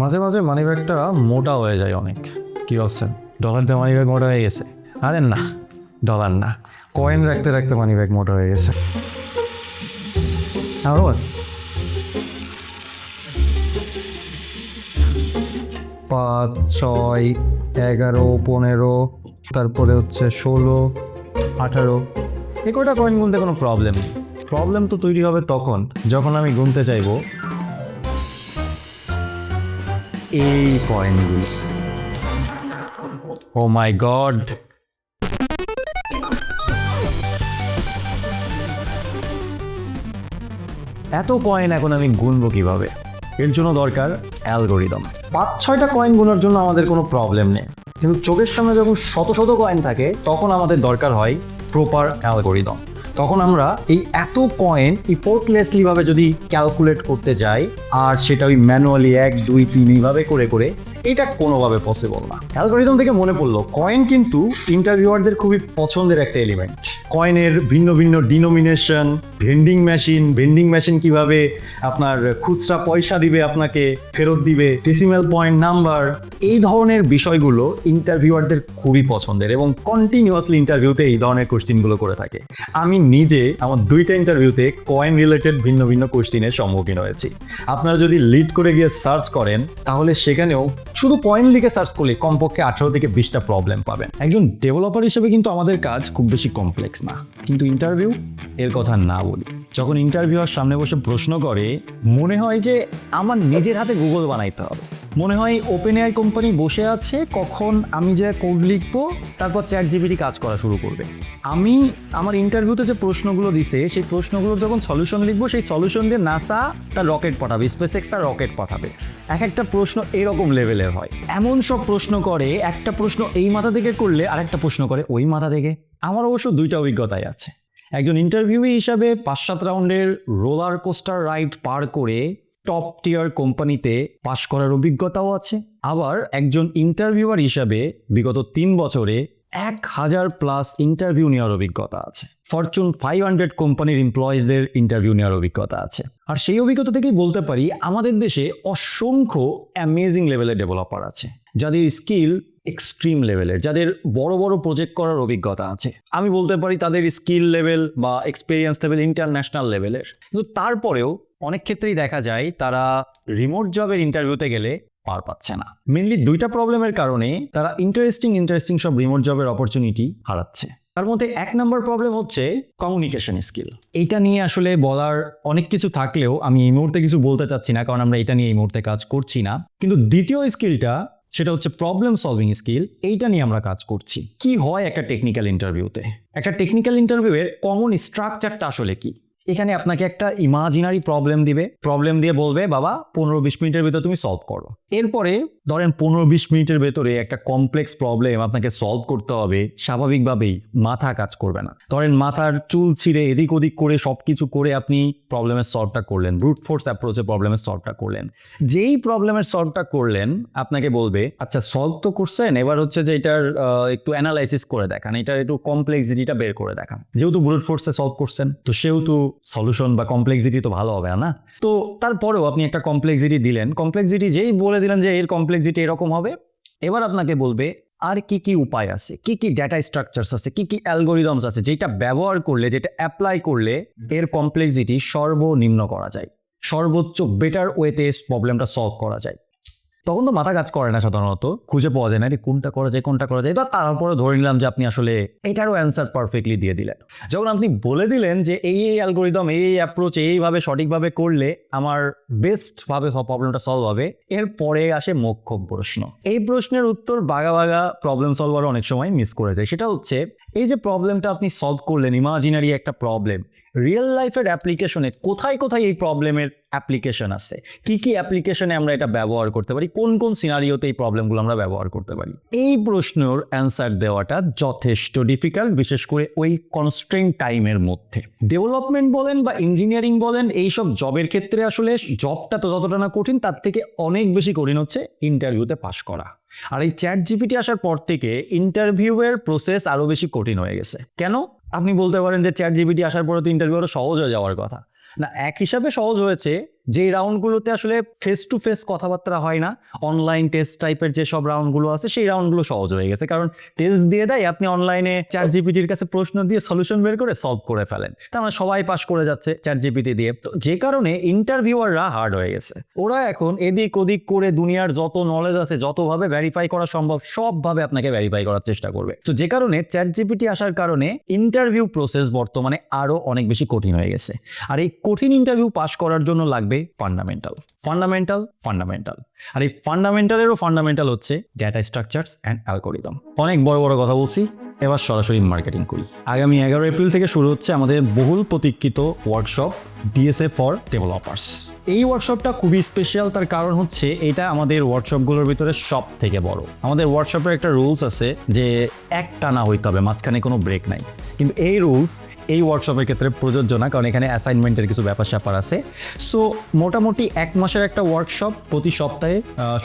মাঝে মাঝে মানি ব্যাগটা মোটা হয়ে যায় অনেক। কি ভাবছেন? ডলার দিয়ে মানি ব্যাগ মোটা হয়ে গেছে? আরে না, ডলার না। কয়েন রাখতে রাখতে মানি ব্যাগ মোটা হয়ে গেছে। পাঁচ, ছয়, এগারো, পনেরো, তারপরে হচ্ছে ষোলো, আঠারো। এ কয়টা কয়েন গুনতে কোনো প্রবলেম নেই। প্রবলেম তো তৈরি হবে তখন, যখন আমি গুনতে চাইব। এই কয়েনগুলো ও মাই গড এত কয়েন এখন আমি গুনবো কীভাবে? এর জন্য দরকার অ্যালগোরিদম পাঁচ, ছয়টা কয়েন গুনার জন্য আমাদের কোনো প্রবলেম নেই। কিন্তু চোখের সামনে যখন শত শত কয়েন থাকে, তখন আমাদের দরকার হয় প্রপার অ্যালগোরিদম তখন আমরা এই এত কয়েন ইফোর্টলেসলি ভাবে যদি ক্যালকুলেট করতে যাই, আর সেটা ওই ম্যানুয়ালি এক, দুই, তিন এইভাবে করে করে এটা কোনোভাবে পসিবল না। অ্যালগোরিদম থেকে মনে পড়ল কয়েন কিন্তু ইন্টারভিউয়ারদের খুবই পছন্দের একটা এলিমেন্ট কয়েনের ভিন্ন ভিন্ন denomination vending machine vending machine কীভাবে আপনার খুচরা পয়সা দিবে আপনাকে, ফেরত দিবে ডেসিমেল পয়েন্ট নাম্বার এই ধরনের বিষয়গুলো ইন্টারভিউয়ারদের খুবই পছন্দের এবং কন্টিনিউয়াসলি ইন্টারভিউতে এই ধরনের কোশ্চিনগুলো করে থাকে। আমি নিজে আমার দুইটা ইন্টারভিউতে কয়েন রিলেটেড ভিন্ন ভিন্ন কোশ্চিনের সম্মুখীন হয়েছি। আপনারা যদি লিড করে গিয়ে সার্চ করেন, তাহলে সেখানেও শুধু পয়েন্ট লিখে সার্চ করলে কমপক্ষে আঠারো থেকে বিশটা প্রবলেম পাবেন। একজন ডেভেলপার হিসেবে কিন্তু আমাদের কাজ খুব বেশি কমপ্লেক্স না। কিন্তু ইন্টারভিউ এর কথা না বলি। যখন ইন্টারভিউয়ার সামনে বসে প্রশ্ন করে, মনে হয় যে আমার নিজের হাতে গুগল বানাইতে হবে। মনে হয় ওপেন এআই কোম্পানি বসে আছে, কখন আমি যে কোড লিখব, তারপর চ্যাট জিবিটি কাজ করা শুরু করবে। আমি আমার ইন্টারভিউতে যে প্রশ্নগুলো দিছে, সেই প্রশ্নগুলোর যখন সলিউশন লিখব, সেই সলিউশন দিয়ে নাসা তার রকেট পাঠাবে স্পেস এক্স তার রকেট পাঠাবে। এক একটা প্রশ্ন এরকম লেভেলের হয়। এমন সব প্রশ্ন করে, একটা প্রশ্ন এই মাথা থেকে করলে আরেকটা প্রশ্ন করে ওই মাথা থেকে। আমার অবশ্য দুইটা অভিজ্ঞতাই আছে। একজন ইন্টারভিউই হিসাবে পাঁচ সাত রাউন্ডের রোলার কোস্টার রাইড পার করে টপ টিয়ার কোম্পানিতে পাশ করার অভিজ্ঞতাও আছে। আবার একজন ইন্টারভিউয়ার হিসাবে বিগত তিন বছরে এক হাজার প্লাস ইন্টারভিউ নেওয়ার অভিজ্ঞতা আছে। ফরচুন ফাইভ হান্ড্রেড কোম্পানির এমপ্লয়িজদের ইন্টারভিউ নেওয়ার অভিজ্ঞতা আছে। আর সেই অভিজ্ঞতা থেকেই বলতে পারি, আমাদের দেশে অসংখ্য অ্যামেজিং লেভেলের ডেভেলপার আছে। যাদের স্কিল এক্সট্রিম লেভেলের যাদের বড় বড় প্রজেক্ট করার অভিজ্ঞতা আছে। আমি বলতে পারি, তাদের স্কিল লেভেল বা এক্সপিরিয়েন্স লেভেল ইন্টারন্যাশনাল লেভেলের কিন্তু তারপরেও অনেক ক্ষেত্রেই দেখা যায়, তারা রিমোট জবের ইন্টারভিউতে গেলে পার পাচ্ছে না। মেনলি দুইটা প্রবলেমের কারণে তারা ইন্টারেস্টিং ইন্টারেস্টিং সব রিমোট জবের অপরচুনিটি হারাচ্ছে। তার মধ্যে এক নম্বর প্রবলেম হচ্ছে কমিউনিকেশন স্কিল এইটা নিয়ে আসলে বলার অনেক কিছু থাকলেও আমি এই মুহূর্তে কিছু বলতে চাচ্ছি না, কারণ আমরা এটা নিয়ে এই মুহূর্তে কাজ করছি না। কিন্তু দ্বিতীয় স্কিলটা সেটা হচ্ছে প্রবলেম সলভিং স্কিল এইটা নিয়ে আমরা কাজ করছি। কি হয় একটা টেকনিক্যাল ইন্টারভিউতে একটা টেকনিক্যাল ইন্টারভিউয়ের কমন স্ট্রাকচারটা আসলে কি? এখানে আপনাকে একটা ইমাজিনারি প্রবলেম দিবে। প্রবলেম দিয়ে বলবে, বাবা, পনেরো বিশ মিনিটের ভিতরে তুমি সলভ করো। এরপরে ধরেন পনেরো বিশ মিনিটের ভেতরে একটা কমপ্লেক্স প্রবলেম আপনাকে সলভ করতে হবে, স্বাভাবিকভাবেই মাথা কাজ করবে না। ধরেন মাথার চুল ছিঁড়ে এদিক ওদিক করে সব কিছু করে আপনি প্রবলেমের সলভটা করলেন ব্রুট ফোর্স অ্যাপ্রোচে প্রবলেমের সলভটা করলেন। যেই প্রবলেমের সলভটা করলেন, আপনাকে বলবে আচ্ছা সলভ তো করছেন, এবার হচ্ছে যে এটার একটু অ্যানালাইসিস করে দেখান এটার একটু কমপ্লেক্সিটিটা বের করে দেখান। যেহেতু ব্রুট ফোর্সে সলভ করছেন, তো সেহেতু সলিউশন বা কমপ্লেক্সিটি তো ভালো হবে না। তো তারপরেও আপনি একটা কমপ্লেক্সিটি দিলেন কমপ্লেক্সিটি যেই বলে দিলেন যে এর কমপ্লেক্সিটি এরকম হবে। এবার আপনাকে বলবে, আর কি কি উপায় আছে? কি কি ডেটা স্ট্রাকচারস আছে? কি কি অ্যালগোরিদমস আছে? যেটা ব্যবহার করলে, যেটা অ্যাপ্লাই করলে এর কমপ্লেক্সিটি সর্বনিম্ন করা যায়। সর্বোচ্চ বেটার ওয়েতে প্রবলেমটা সলভ করা যায়। তখন তো মাথা কাজ করে না সাধারণত। খুঁজে পাওয়া যায় না রে কোনটা করা যায়, কোনটা করা যায়। বা তারপরে ধরে নিলাম যে আপনি আসলে এটারও অ্যান্সার পারফেক্টলি দিয়ে দিলেন। যখন আপনি বলে দিলেন যে এই এই অ্যালগোরিদম এই এই অ্যাপ্রোচ এইভাবে সঠিকভাবে করলে আমার বেস্ট ভাবে সব প্রবলেমটা সলভ হবে। এরপরে আসে মোক্ষম প্রশ্ন। এই প্রশ্নের উত্তর বাগা বাগা প্রবলেম সলভার অনেক সময় মিস করে যায়। সেটা হচ্ছে, এই যে প্রবলেমটা আপনি সলভ করলেন ইমাজিনারি একটা প্রবলেম রিয়েল লাইফের অ্যাপ্লিকেশনে কোথায় কোথায় এই প্রবলেমের অ্যাপ্লিকেশন আছে? কি কি অ্যাপ্লিকেশনে আমরা এটা ব্যবহার করতে পারি? কোন কোন সিনারিওতে এই প্রবলেমগুলো আমরা ব্যবহার করতে পারি? এই প্রশ্নের অ্যান্সার দেওয়াটা যথেষ্ট ডিফিকাল্ট বিশেষ করে ওই কনস্ট্রেন্ট টাইমের মধ্যে। ডেভেলপমেন্ট বলেন বা ইঞ্জিনিয়ারিং বলেন এইসব জবের ক্ষেত্রে আসলে জবটা তো যতটা না কঠিন, তার থেকে অনেক বেশি কঠিন হচ্ছে ইন্টারভিউতে পাশ করা। আর এই চ্যাট জিপিটি আসার পর থেকে ইন্টারভিউয়ের প্রসেস আরও বেশি কঠিন হয়ে গেছে। কেন? আপনি বলতে পারেন যে চ্যাট জিবিটি আসার পরে তো ইন্টারভিউ আরও সহজ হয়ে যাওয়ার কথা। না, এক হিসাবে সহজ হয়েছে যে রাউন্ডগুলোতে আসলে ফেস টু ফেস কথাবার্তা হয় না অনলাইন টেস্ট টাইপের যে সব রাউন্ডগুলো আছে, সেই রাউন্ডগুলো সহজ হয়ে গেছে। কারণ টেস্ট দিয়ে দেয়, আপনি অনলাইনে চ্যাট জিপিটির কাছে প্রশ্ন দিয়ে সলিউশন বের করে সলভ করে ফেলেন। তার মানে সবাই পাস করে যাচ্ছে চ্যাট জিপিটি দিয়ে। তো যে কারণে ইন্টারভিউয়াররা হার্ড হয়ে গেছে। ওরা এখন এদিক ওদিক করে দুনিয়ার যত নলেজ আছে, যতভাবে ভেরিফাই করা সম্ভব, সবভাবে আপনাকে ভেরিফাই করার চেষ্টা করবে। তো যে কারণে চ্যাট জিপিটি আসার কারণে ইন্টারভিউ প্রসেস বর্তমানে আরও অনেক বেশি কঠিন হয়ে গেছে। আর এই কঠিন ইন্টারভিউ পাস করার জন্য লাগবে ফান্ডামেন্টাল ফান্ডামেন্টাল ফান্ডামেন্টাল আর এই ফান্ডামেন্টালেরও ফান্ডামেন্টাল হচ্ছে ডেটা স্ট্রাকচার্স অ্যান্ড অ্যালগোরিদম অনেক বড় বড় কথা বলছি, এবার সরাসরি মার্কেটিং করি। আগামী এগারো এপ্রিল থেকে শুরু হচ্ছে আমাদের বহুল প্রতীক্ষিত ওয়ার্কশপ ডিএসএ ফর ডেভেলপার্স এই ওয়ার্কশপটা খুবই স্পেশাল তার কারণ হচ্ছে এটা আমাদের ওয়ার্কশপগুলোর ভিতরে সব থেকে বড়। আমাদের ওয়ার্কশপের একটা রুলস আছে যে এক টানা হইতে হবে, মাঝখানে কোনো ব্রেক নাই। কিন্তু এই রুলস এই ওয়ার্কশপের ক্ষেত্রে প্রযোজ্য না, কারণ এখানে অ্যাসাইনমেন্টের কিছু ব্যাপার স্যাপার আছে। সো মোটামুটি এক মাসের একটা ওয়ার্কশপ প্রতি সপ্তাহে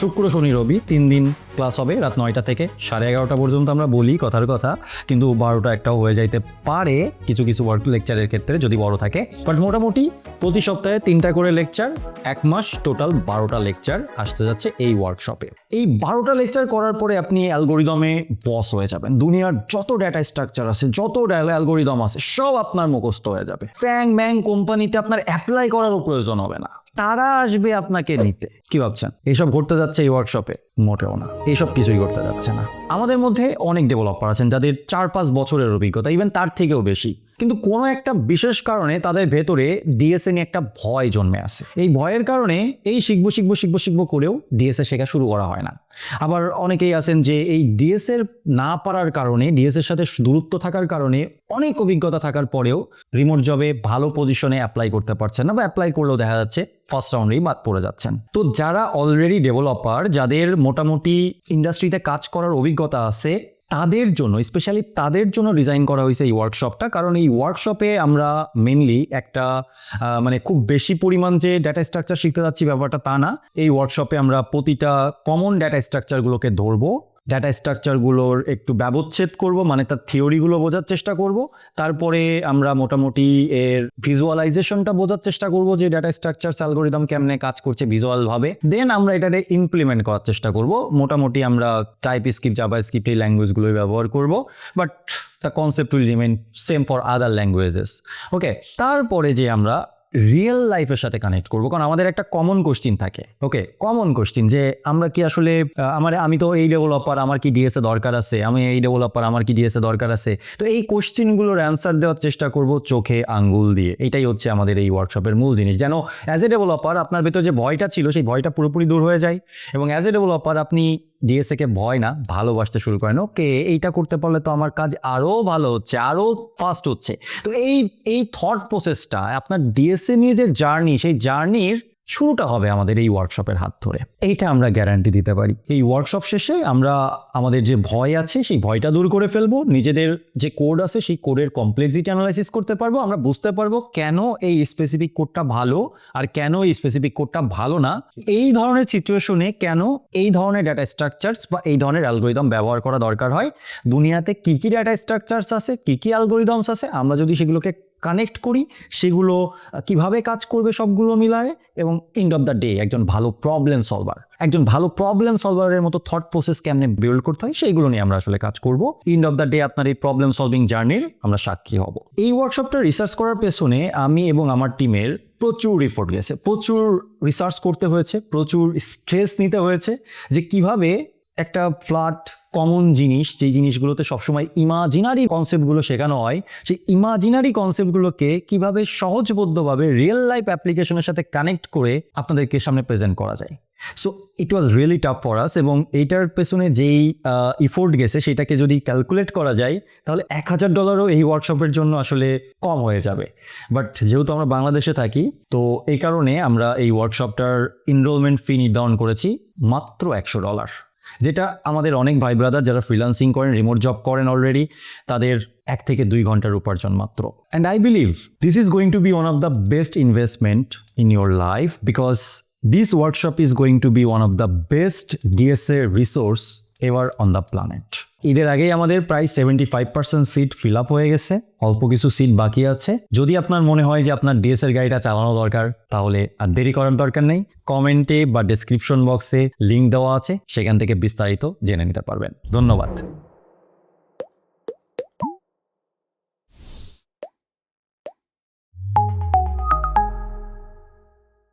শুক্র, শনি, রবি তিন দিন ক্লাস হবে, রাত নয়টা থেকে সাড়ে এগারোটা পর্যন্ত আমরা বলি কথার কথা, কিন্তু বারোটা একটাও হয়ে যাইতে পারে কিছু কিছু ওয়ার্ক লেকচারের ক্ষেত্রে যদি বড় থাকে। বাট মোটামুটি প্রতি সপ্তাহে তিনটা করে লেকচার এক মাস টোটাল বারোটা লেকচার আসতে যাচ্ছে এই ওয়ার্কশপে এই বারোটা লেকচার করার পরে আপনি অ্যালগোরিদমে বস হয়ে যাবেন। দুনিয়ার যত ডেটা স্ট্রাকচার আছে, যত অ্যালগোরিদম আছে, সব আপনার মুখস্থ হয়ে যাবে। ব্যাং ম্যাং কোম্পানিতে আপনার অ্যাপ্লাই করারও প্রয়োজন হবে না। তারা আসবে আপনাকে নিতে। কি ভাবছেন? এইসব ঘটতে যাচ্ছে এই ওয়ার্কশপে মোটেও না। এইসব কিছুই করতে যাচ্ছে না। আমাদের মধ্যে অনেক ডেভেলপার আছেন যাদের চার পাঁচ বছরের অভিজ্ঞতা ইভেন তার থেকেও বেশি। কিন্তু কোনো একটা বিশেষ কারণে তাদের ভেতরে ডিএসএ নিয়ে একটা ভয় জন্মে আছে এই ভয়ের কারণে এই শিখব শিখব শিখব শিখব করেও ডিএসএ শেখা শুরু করা হয় না। আবার অনেকেই আছেন যে এই ডিএসের না পারার কারণে ডিএসের সাথে দূরত্ব থাকার কারণে অনেক অভিজ্ঞতা থাকার পরেও রিমোট জবে ভালো পজিশনে অ্যাপ্লাই করতে পারছেন না বা অ্যাপ্লাই করলেও দেখা যাচ্ছে ফার্স্ট রাউন্ডেই বাদ পড়ে যাচ্ছেন। তো যারা অলরেডি ডেভেলপার যাদের মোটামুটি ইন্ডাস্ট্রিতে কাজ করার অভিজ্ঞতা আছে তাদের জন্য স্পেশালি তাদের জন্য ডিজাইন করা হয়েছে এই ওয়ার্কশপটা কারণ এই ওয়ার্কশপে আমরা মেনলি একটা মানে খুব বেশি পরিমাণ যে ডেটা স্ট্রাকচার শিখতে যাচ্ছি ব্যাপারটা তা না। এই ওয়ার্কশপে আমরা প্রতিটা কমন ডেটা স্ট্রাকচারগুলোকে ধরবো। ডেটা স্ট্রাকচারগুলোর একটু ব্যবচ্ছেদ করব মানে তার থিওরিগুলো বোঝার চেষ্টা করব। তারপরে আমরা মোটামুটি এর ভিজুয়ালাইজেশনটা বোঝার চেষ্টা করব যে ডেটা স্ট্রাকচার অ্যালগোরিদম কেমনে কাজ করছে ভিজুয়ালভাবে দেন আমরা এটাকে ইমপ্লিমেন্ট করার চেষ্টা করব। মোটামুটি আমরা টাইপ স্ক্রিপ্ট জাবা স্ক্রিপ্ট এই ল্যাঙ্গুয়েজগুলোই ব্যবহার করব। But the concept will remain same for other languages okay তারপরে যে আমরা রিয়েল লাইফের সাথে কানেক্ট করব, কারণ আমাদের একটা কমন কোশ্চিন থাকে। ওকে কমন কোশ্চিন যে আমরা কি আসলে আমার, আমি তো এই ডেভেলপার আমার কি ডিএসএ দরকার আছে? আমি এই ডেভেলপার আমার কি ডিএসএ দরকার আছে? তো এই কোশ্চিনগুলোর অ্যান্সার দেওয়ার চেষ্টা করব চোখে আঙ্গুল দিয়ে। এটাই হচ্ছে আমাদের এই ওয়ার্কশপের মূল জিনিস। যেন অ্যাজ এ ডেভেলপার আপনার ভেতর যে ভয়টা ছিল, সেই ভয়টা পুরোপুরি দূর হয়ে যায়। এবং অ্যাজ এ ডেভেলপার আপনি ডিএসএ কে ভয় না, ভালোবাসতে শুরু করেন। ওকে, এইটা করতে পারলে তো আমার কাজ আরও ভালো হচ্ছে আরও ফাস্ট হচ্ছে। তো এই এই থট প্রসেসটা আপনার ডিএসএ নিয়ে যে জার্নি সেই জার্নির শুরুটা হবে আমাদের এই ওয়ার্কশপের হাত ধরে। এইটা আমরা গ্যারান্টি দিতে পারি। এই ওয়ার্কশপ শেষে আমরা আমাদের যে ভয় আছে, সেই ভয়টা দূর করে ফেলব। নিজেদের যে কোড আছে, সেই কোডের কমপ্লেক্সিটি অ্যানালাইসিস করতে পারব। আমরা বুঝতে পারব কেন এই স্পেসিফিক কোডটা ভালো আর কেন এই স্পেসিফিক কোডটা ভালো না। এই ধরনের সিচুয়েশনে কেন এই ধরনের ডাটা স্ট্রাকচার্স বা এই ধরনের অ্যালগোরিদম ব্যবহার করা দরকার হয়? দুনিয়াতে কি কি ডাটা স্ট্রাকচার্স আছে, কি কি অ্যালগোরিদমস আছে? আমরা যদি সেগুলোকে কানেক্ট করি, সেগুলো কীভাবে কাজ করবে সবগুলো মিলায় এবং এন্ড অফ দ্য ডে একজন ভালো প্রবলেম সলভার একজন ভালো প্রবলেম সলভারের মতো থট প্রসেস কেমনে বিল্ড করতে হয় সেইগুলো নিয়ে আমরা আসলে কাজ করব। এন্ড অফ দ্য ডে আপনার এই প্রবলেম সলভিং জার্নির আমরা সাক্ষী হব। এই ওয়ার্কশপটা রিসার্চ করার পেছনে আমি এবং আমার টিমের প্রচুর রিপোর্ট গেছে প্রচুর রিসার্চ করতে হয়েছে, প্রচুর স্ট্রেস নিতে হয়েছে যে কীভাবে একটা ফ্ল্যাট কমন জিনিস, যেই জিনিসগুলোতে সবসময় ইমাজিনারি কনসেপ্টগুলো শেখানো হয়, সেই ইমাজিনারি কনসেপ্টগুলোকে কীভাবে সহজবদ্ধভাবে রিয়েল লাইফ অ্যাপ্লিকেশনের সাথে কানেক্ট করে আপনাদেরকে সামনে প্রেজেন্ট করা যায়। So it was really tough for us এবং এইটার পেছনে যেই ইফোর্ট গেছে, সেটাকে যদি ক্যালকুলেট করা যায়, তাহলে এক হাজার ডলারও এই ওয়ার্কশপের জন্য আসলে কম হয়ে যাবে। বাট যেহেতু আমরা বাংলাদেশে থাকি, তো এই কারণে আমরা এই ওয়ার্কশপটার এনরোলমেন্ট ফি নির্ধারণ করেছি মাত্র একশো ডলার যেটা আমাদের অনেক ভাই ব্রাদার যারা ফ্রিলান্সিং করেন রিমোট জব করেন অলরেডি তাদের এক থেকে দুই ঘণ্টার উপার্জন মাত্র। And I believe this is going to be one of the best investment in your life because this workshop is going to be one of the best DSA resource ever on the planet ঈদের আগেই আমাদের প্রায় seventy five percent seat fill up হয়ে গেছে। অল্প কিছু seat বাকি আছে। যদি আপনার মনে হয় যে আপনার ডিএসএল গাড়িটা চালানো দরকার, তাহলে আর দেরি করার দরকার নেই। কমেন্টে বা ডেসক্রিপশন বক্সে লিঙ্ক দেওয়া আছে। সেখান থেকে বিস্তারিত জেনে নিতে পারবেন। ধন্যবাদ।